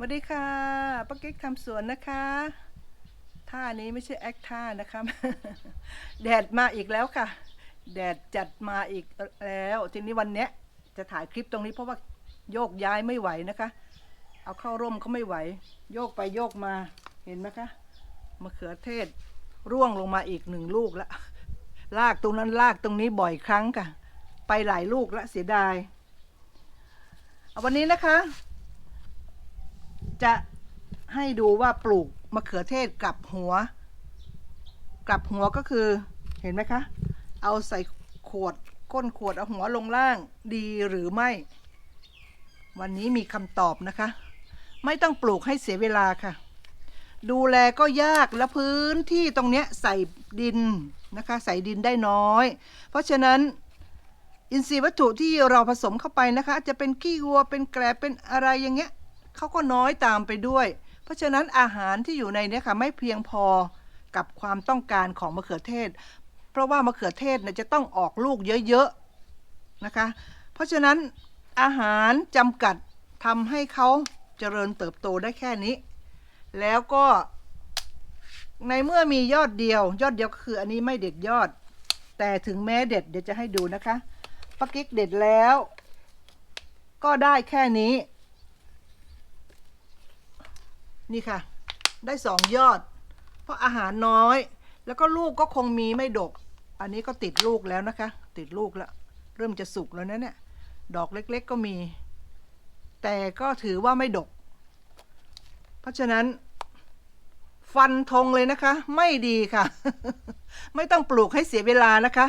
สวัสดีค่ะป้าเก๊กทำสวนนะคะ ท่านี้ไม่ใช่แอคท่านะคะแดดมาอีกแล้วค่ะ แดดจัดมาอีกแล้วทีนี้วันเนี้ยจะถ่ายคลิปตรงนี้เพราะว่าโยกย้ายไม่ไหวนะคะ เอาเข้าร่มก็ไม่ไหว โยกไปโยกมาเห็นไหมคะมะเขือเทศร่วงลงมาอีกหนึ่งลูกละลากตรงนั้นลากตรงนี้บ่อยครั้งค่ะ ไปหลายลูกละเสียดาย เอาวันนี้นะคะ จะให้ดูว่าปลูกมะเขือเทศกลับหัว กลับหัวก็คือเห็นไหมคะ เอาใส่ขวดก้นขวดเอาหัวลงล่างดีหรือไม่ วันนี้มีคำตอบนะคะ ไม่ต้องปลูกให้เสียเวลาค่ะ ดูแลก็ยากและพื้นที่ตรงเนี้ยใส่ดินนะคะ ใส่ดินได้น้อย เพราะฉะนั้นอินทรีย์วัตถุที่เราผสมเข้าไปนะคะ จะเป็นขี้วัวเป็นแกลบเป็นอะไรอย่างเงี้ย เขาก็น้อยตามไปด้วย เพราะฉะนั้นอาหารที่อยู่ในนี้ค่ะไม่เพียงพอกับความต้องการของมะเขือเทศ เพราะว่ามะเขือเทศเนี่ยจะต้องออกลูกเยอะๆนะคะ เพราะฉะนั้นอาหารจำกัดทำให้เขาเจริญเติบโตได้แค่นี้ แล้วก็ในเมื่อมียอดเดียว ยอดเดียวก็คืออันนี้ไม่เด็ดยอด แต่ถึงแม้เด็ดเดี๋ยวจะให้ดูนะคะปากิ๊กเด็ดแล้ว ก็ได้แค่นี้ นี่ค่ะ ได้สองยอด เพราะอาหารน้อย แล้วก็ลูกก็คงมีไม่ดก อันนี้ก็ติดลูกแล้วนะคะ ติดลูกแล้ว เริ่มจะสุกแล้วนะเนี่ย ดอกเล็กๆก็มี แต่ก็ถือว่าไม่ดก เพราะฉะนั้น ฟันธงเลยนะคะ ไม่ดีค่ะ ไม่ต้องปลูกให้เสียเวลานะคะ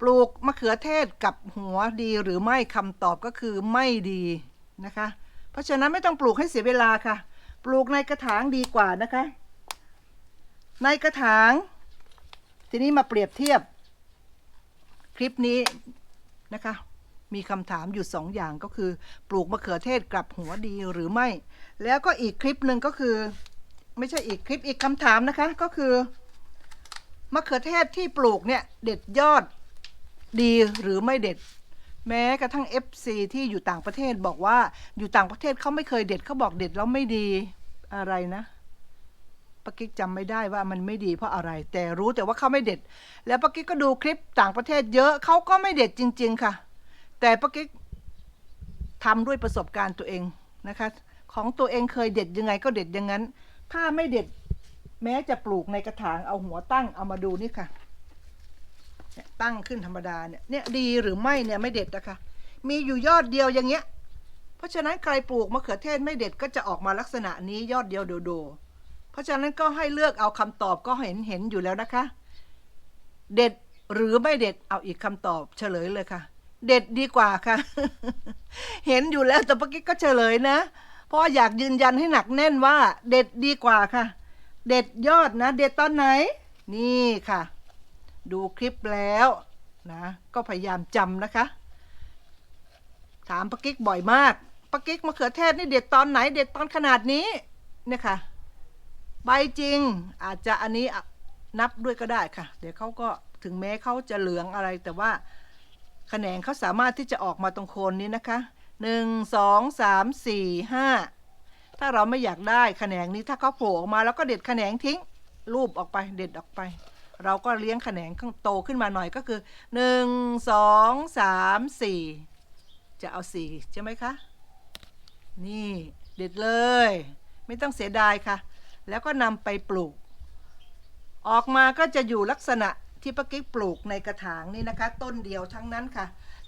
ปลูกมะเขือเทศกับหัวดีหรือไม่คำตอบก็คือไม่ดีนะคะ เพราะฉะนั้นไม่ต้องปลูกให้เสียเวลาค่ะ ปลูกในกระถางดีกว่านะคะ ในกระถาง ทีนี้มาเปรียบเทียบ คลิปนี้นะคะ มีคำถามอยู่สองอย่างก็คือ ปลูกมะเขือเทศกลับหัวดีหรือไม่ แล้วก็อีกคลิปหนึ่งก็คือ ไม่ใช่อีกคลิปอีกคำถามนะคะก็คือมะเขือเทศที่ปลูกเนี่ยเด็ดยอดดีหรือไม่เด็ด แม้กระทั่ง FC ที่อยู่ต่างประเทศบอกว่า อยู่ต่างประเทศเขาไม่เคยเด็ดเขาบอกเด็ดแล้วไม่ดีอะไรนะปากิ๊กจำไม่ได้ว่ามันไม่ดีเพราะอะไร แต่รู้แต่ว่าเขาไม่เด็ด แล้วปากิ๊กก็ดูคลิปต่างประเทศเยอะเขาก็ไม่เด็ดจริง ๆ ค่ะ แต่ปากิ๊กทำด้วยประสบการณ์ตัวเองนะคะ ของตัวเองเคยเด็ดยังไงก็เด็ดอย่างนั้น ถ้าไม่เด็ด แม้จะปลูกในกระถางเอาหัวตั้งเอามาดูนี่ค่ะ เนี่ยตั้งขึ้นธรรมดาเนี่ยเนี่ยดีหรือไม่เนี่ยไม่เด็ดนะคะ มีอยู่ยอดเดียวอย่างเงี้ย เพราะฉะนั้นใครปลูกมะเขือเทศไม่เด็ดก็จะออกมาลักษณะนี้ยอดเดียวโดดเพราะฉะนั้นก็ให้เลือกเอาคำตอบก็เห็นเห็นอยู่แล้วนะคะ เด็ดหรือไม่เด็ดเอาอีกคำตอบเฉลยเลยค่ะ เด็ดดีกว่าค่ะ เห็นอยู่แล้วแต่เมื่อกี้ก็เฉลยนะเพราะอยากยืนยันให้หนักแน่นว่า เด็ดดีกว่าค่ะ เด็ดยอดนะ เด็ดตอนไหน นี่ค่ะ ดูคลิปแล้วนะก็พยายามจำนะคะ ถามปะกิ๊กบ่อยมากปะกิ๊กมะเขือเทศนี่เด็ดตอนไหนเด็ดตอนขนาดนี้เนี่ยค่ะ ใบจริงอาจจะอันนี้นับด้วยก็ได้ค่ะ เดี๋ยวเขาก็ถึงแม้เขาจะเหลืองอะไรแต่ว่าแขนงเขาสามารถที่จะออกมาตรงโคนนี้นะคะหนึ่งสองสามสี่ห้าถ้าเราไม่อยากได้แขนงนี้ถ้าเขาโผล่ออกมาแล้วก็เด็ดแขนงทิ้ง รูปออกไปเด็ดออกไป เราก็เลี้ยงแขนงโตขึ้นมาหน่อยก็คือหนึ่งสองสามสี่จะเอาสี่ใช่ไหมคะ นี่เด็ดเลย ไม่ต้องเสียดายค่ะ แล้วก็นำไปปลูก ออกมาก็จะอยู่ลักษณะที่ป้ากิ๊กปลูกในกระถางนี่นะคะ ต้นเดียวทั้งนั้นค่ะ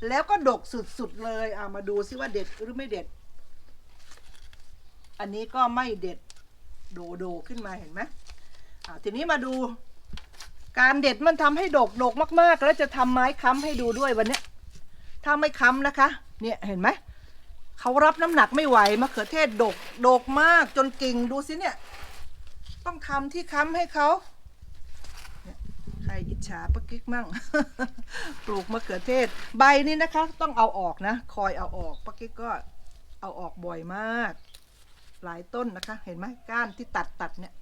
แล้วก็ดกสุดๆเลยเอามาดูซิว่าเด็ดหรือไม่เด็ด อันนี้ก็ไม่เด็ดโดโดขึ้นมาเห็นไหมอ่าทีนี้มาดู การเด็ดมันทำให้ดกดกมาก ๆ แล้วจะทำไม้ค้ำให้ดูด้วยวันเนี้ยถ้าไม่ค้ำนะคะ เนี่ยเห็นไหมเขารับน้ำหนักไม่ไหวมะเขือเทศดกดกมากจนกิ่งดูสิเนี่ย ต้องทำที่ค้ำให้เขาใครอิจฉาปะกิ๊กมั่ง ปลูกมะเขือเทศ ใบนี่นะคะ ต้องเอาออกนะ คอยเอาออกปะกิ๊กก็เอาออกบ่อยมาก หลายต้นนะคะ เห็นไหมก้านที่ตัดตัดเนี่ย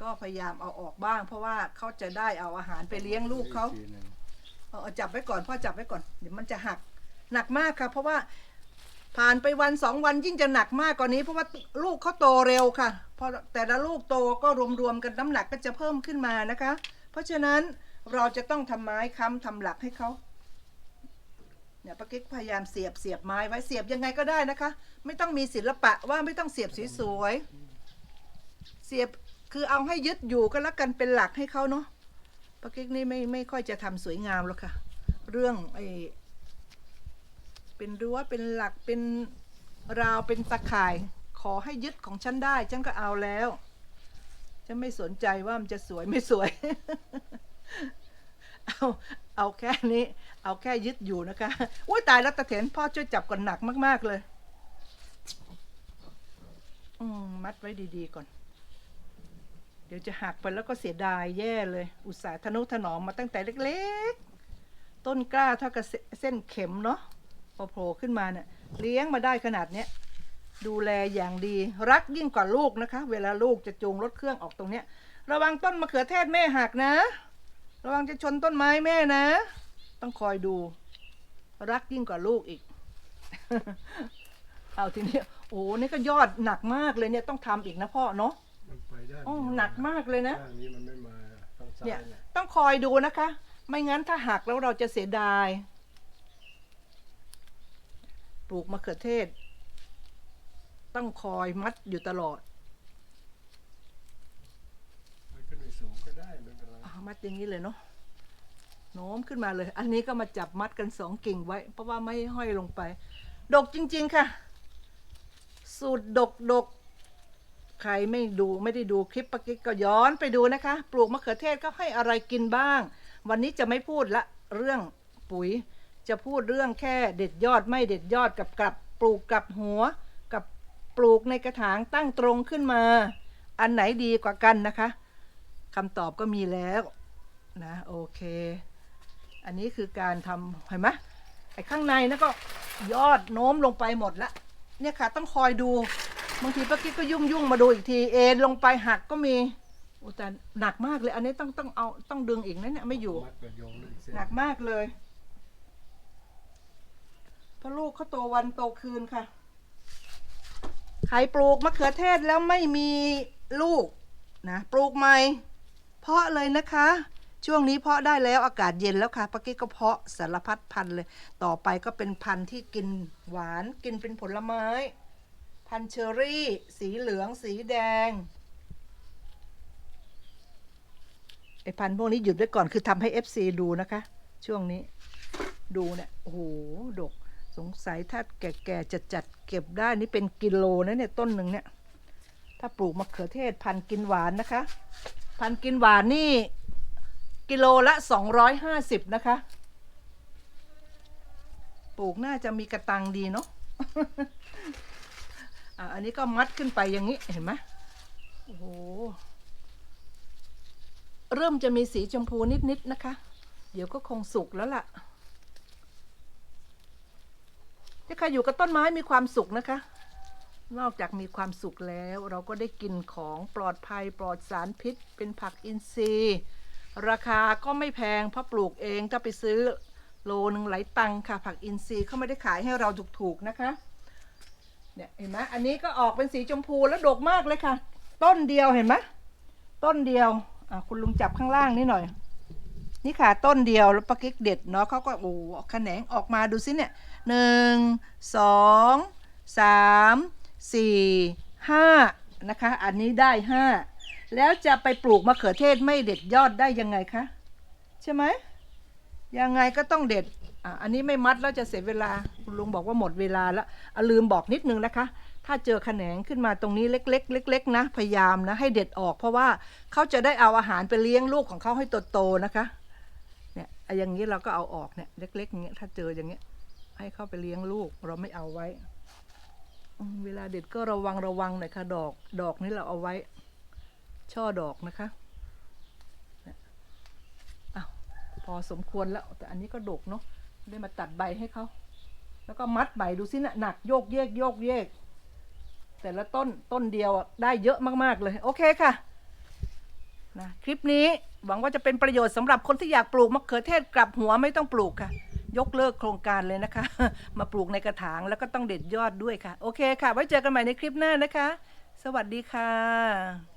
ก็พยายามเอาออกบ้าง เพราะว่าเขาจะได้เอาอาหารไปเลี้ยงลูกเขาอีทีหนึ่งเอาเอาจับไว้ก่อนพ่อจับไว้ก่อนเดี๋ยวมันจะหักหนักมากครับเพราะว่าผ่านไปวันสองวันยิ่งจะหนักมากกว่านี้ เพราะว่าลูกเขาโตเร็วค่ะพอแต่ละลูกโตก็รวมๆกันน้ำหนักก็จะเพิ่มขึ้นมานะคะ เพราะฉะนั้นเราจะต้องทำไม้ค้ำทำหลักให้เขา เนี่ยป้ากิ๊กพยายามเสียบเสียบไม้ไว้เสียบยังไงก็ได้นะคะ ไม่ต้องมีศิลปะว่าไม่ต้องเสียบสวยๆเสียบ คือเอาให้ยึดอยู่ก็แล้วกันเป็นหลักให้เขาเนาะป้ากิ๊กนี่ไม่ไม่ค่อยจะทำสวยงามหรอกค่ะ เรื่องไอเป็นรั้วเป็นหลักเป็นราวเป็นตะข่าย ขอให้ยึดของฉันได้ฉันก็เอาแล้วฉันไม่สนใจว่ามันจะสวยไม่สวย เอาเอาแค่นี้ เอาแค่ยึดอยู่นะคะอุ้ยตายแล้วตะเถนพ่อช่วยจับก่อนหนักมาก ๆ เลย อืมมัดไว้ดี ๆ ก่อน ดี๋ยวจะหักไปแล้วก็เสียดายแย่เลย อุตส่าห์ทนุถนอมมาตั้งแต่เล็กๆ ต้นกล้าเท่ากับเส้นเข็มเนาะพอโผล่ขึ้นมาเนี่ยเลี้ยงมาได้ขนาดเนี้ยดูแลอย่างดีรักยิ่งกว่าลูกนะคะ เวลาลูกจะจูงรถเครื่องออกตรงเนี้ย ระวังต้นมะเขือเทศแม่หักนะ ระวังจะชนต้นไม้แม่นะ ต้องคอยดู รักยิ่งกว่าลูกอีก เอาทีนี้โอ้โหนี่ก็ยอดหนักมากเลยเนี่ยต้องทำอีกนะพ่อเนาะ มันไปได้อ๋อหนักมากเลยนะ ข้างนี้มันไม่มาข้างซ้ายเนี่ย เนี่ยต้องคอยดูนะคะ ไม่งั้นถ้าหักแล้วเราจะเสียดาย ปลูกมะเขือเทศ ต้องคอยมัดอยู่ตลอดมันขึ้นไปสูงก็ได้ไม่เป็นไรอ่ามัดอย่างนี้เลยเนาะโน้มขึ้นมาเลย อันนี้ก็มาจับมัดกันสองกิ่งไว้ เพราะว่าไม่ให้ห้อยลงไป ดกจริง ๆ ค่ะ สูตรดกดก ใครไม่ดูไม่ได้ดูคลิปปะกิ๊กก็ย้อนไปดูนะคะ ปลูกมะเขือเทศก็ให้อะไรกินบ้าง วันนี้จะไม่พูดละเรื่องปุ๋ย จะพูดเรื่องแค่เด็ดยอดไม่เด็ดยอดกับกลับปลูกกับหัว กับปลูกในกระถางตั้งตรงขึ้นมา อันไหนดีกว่ากันนะคะคำตอบก็มีแล้วนะโอเค อันนี้คือการทำเห็นไหมไอ้ข้างในนั่นก็ยอดโน้มลงไปหมดละเนี่ยค่ะต้องคอยดู บางทีป้ากิ๊กก็ยุ่งยุ่งๆมาดูอีกทีเอ็นลงไปหักก็มีโอ้แต่หนักมากเลย อันนี้ต้องต้องเอาต้องดึงอีกนะเนี่ยไม่อยู่ มัดกับโยงเลยอีกเส้นหนักมากเลยเพราะลูกเขาโตวันโตคืนค่ะ ใครปลูกมะเขือเทศแล้วไม่มีลูกนะปลูกใหม่ เพาะเลยนะคะ ช่วงนี้เพาะได้แล้วอากาศเย็นแล้วค่ะป้ากิ๊กก็เพาะสารพัดพันธุ์เลย ต่อไปก็เป็นพันธุ์ที่กินหวานกินเป็นผลไม้ พันเชอรี่ สีเหลือง สีแดง ไอพันพวกนี้หยุดไว้ก่อนคือทำให้ FC ดูนะคะ ช่วงนี้ ดูเนี่ย โอ้โห ดก สงสัยถ้าแก่ๆจะจัดเก็บได้นี่เป็นกิโลนะเนี่ย ต้นหนึ่งเนี่ย ถ้าปลูกมะเขือเทศพันกินหวานนะคะ พันกินหวานนี่ กิโลละสองร้อยห้าสิบนะคะ ปลูกน่าจะมีกระตังดีเนาะ อะอันนี้ก็มัดขึ้นไปอย่างนี้เห็นไหมโอ้โหเริ่มจะมีสีชมพูนิดๆนะคะ เดี๋ยวก็คงสุกแล้วล่ะที่ใครอยู่กับต้นไม้มีความสุขนะคะ นอกจากมีความสุขแล้วเราก็ได้กินของปลอดภัยปลอดสารพิษ เป็นผักอินทรีย์ ราคาก็ไม่แพงเพราะปลูกเองถ้าไปซื้อโลหนึ่งหลายตังค่ะ ผักอินทรีย์เขาไม่ได้ขายให้เราถูกๆนะคะ เนี่ยเห็นไหมอันนี้ก็ออกเป็นสีชมพูแล้วดกมากเลยค่ะ ต้นเดียวเห็นไหมต้นเดียวอะคุณลุงจับข้างล่างนี่หน่อย นี่ค่ะต้นเดียวแล้วปลากิ๊กเด็ดเนาะเขาก็โอ้แขนงออกมาดูสิเนี่ยหนึ่งสองสามสี่ห้านะคะ อันนี้ได้ห้าแล้วจะไปปลูกมะเขือเทศไม่เด็ดยอดได้ยังไงคะ ใช่ไหมยังไงก็ต้องเด็ด อะอันนี้ไม่มัดแล้วจะเสียเวลาคุณลุงบอกว่าหมดเวลาแล้วอะลืมบอกนิดนึงนะคะ ถ้าเจอแขนงขึ้นมาตรงนี้เล็กๆเล็กๆนะพยายามนะให้เด็ดออก เพราะว่าเขาจะได้เอาอาหารไปเลี้ยงลูกของเขาให้โตๆนะคะเนี่ยไอ้อย่างนี้เราก็เอาออกเนี่ยเล็กๆอย่างเงี้ยถ้าเจออย่างเงี้ยให้เข้าไปเลี้ยงลูกเราไม่เอาไว้อืมเวลาเด็ดก็ระวังระวังหน่อยค่ะดอกดอกนี่เราเอาไว้ ช่อดอกนะคะเนี่ยอ้าวพอสมควรแล้วแต่อันนี้ก็ดกเนาะ ได้มาตัดใบให้เขาแล้วก็มัดใบดูสินะหนักโยกเยกโยกเยก แต่ละต้นต้นเดียวได้เยอะมากๆเลย โอเคค่ะนะคลิปนี้หวังว่าจะเป็นประโยชน์สำหรับคนที่อยากปลูกมะเขือเทศกลับหัวไม่ต้องปลูกค่ะ ยกเลิกโครงการเลยนะคะ มาปลูกในกระถางแล้วก็ต้องเด็ดยอดด้วยค่ะ โอเคค่ะ ไว้เจอกันใหม่ในคลิปหน้านะคะ สวัสดีค่ะ